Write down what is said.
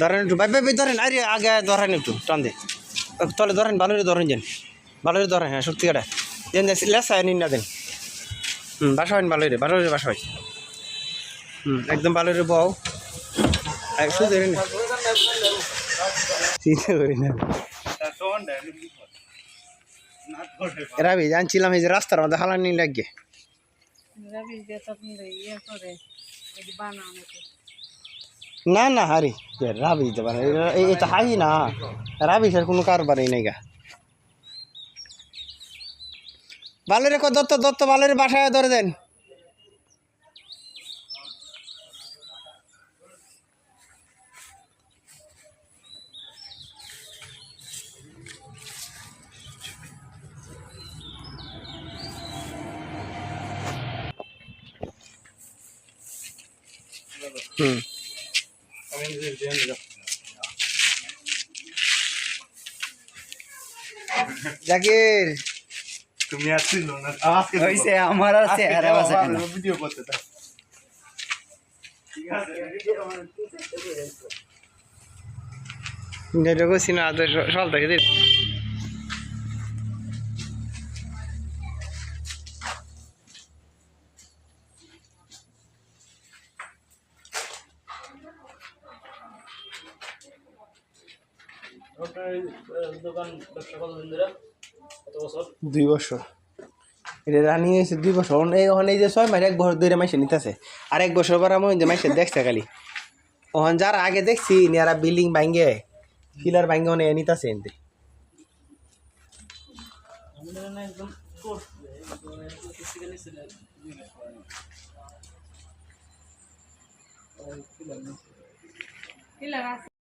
ধরেন একটু, ভাই ভাই ধরেন, আরে, আগে ধরেন একটু টান্দে তাহলে ধরেন ভালো করে ধরেন যেন ভালো করে ধরেন হ্যাঁ সত্যি কাটা যেন লেসা নিন না দেন। হুম, বাসা হইন ভালো করে ভালো করে বাসা হয় হুম, একদম ভালো করে বউ একশো ধরে চিন্তা করি না। রাবি জানছিলাম এই যে রাস্তার মধ্যে হালানি লাগে। ইয়ে না না হারি রাবি এটা হাই না। রাবি স্যার কোনো কারবারই নাই গা। ভালো রে দত্ত দত্ত ভালো রে বাসায় ধরে দেন। হুম। জাকির। তুমি আসছিল না আজকে হইছে আমার আর চেহারা বাঁচা কেন? ভিডিও করতে থাক যেটা করছি না তো সকাল থেকে দিন। দোকান ব্যবসা কতদিন ধরে কত বছর? দুই বছর। এটা রানিং হয়েছে দুই বছর। ওখানে ওখানে এই যে ছয় মাস এক বছর দুইটা মাসে নিতেছে। আর এক বছর পর আমি যে মাসে দেখছে খালি। ওখান যারা আগে দেখছি নিয়ারা বিল্ডিং ভাঙ্গে পিলার ভাঙ্গে ওনে নিতেছে এনতে। একদম